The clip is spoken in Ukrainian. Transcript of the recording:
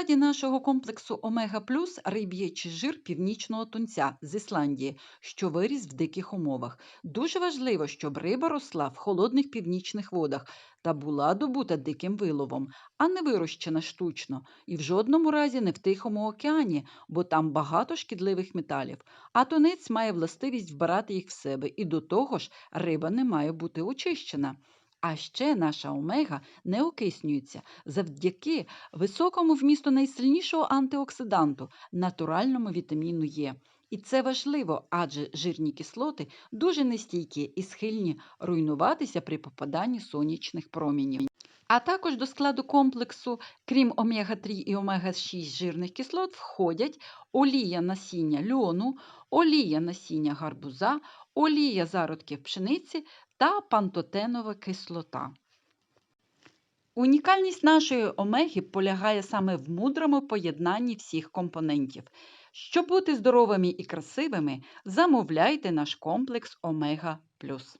складі нашого комплексу Омега Плюс риб'ячий жир північного тунця з Ісландії, що виріс в диких умовах. Дуже важливо, щоб риба росла в холодних північних водах та була добута диким виловом, а не вирощена штучно, і в жодному разі не в Тихому океані, бо там багато шкідливих металів. А тунець має властивість вбирати їх в себе, і до того ж риба не має бути очищена. А ще наша омега не окиснюється завдяки високому вмісту найсильнішого антиоксиданту натуральному вітаміну Е. І це важливо, адже жирні кислоти дуже нестійкі і схильні руйнуватися при попаданні сонячних промінів. А також до складу комплексу, крім омега-3 і омега-6 жирних кислот, входять олія насіння льону, олія насіння гарбуза, олія зародків пшениці та пантотенова кислота. Унікальність нашої омеги полягає саме в мудрому поєднанні всіх компонентів. Щоб бути здоровими і красивими, замовляйте наш комплекс Омега Плюс.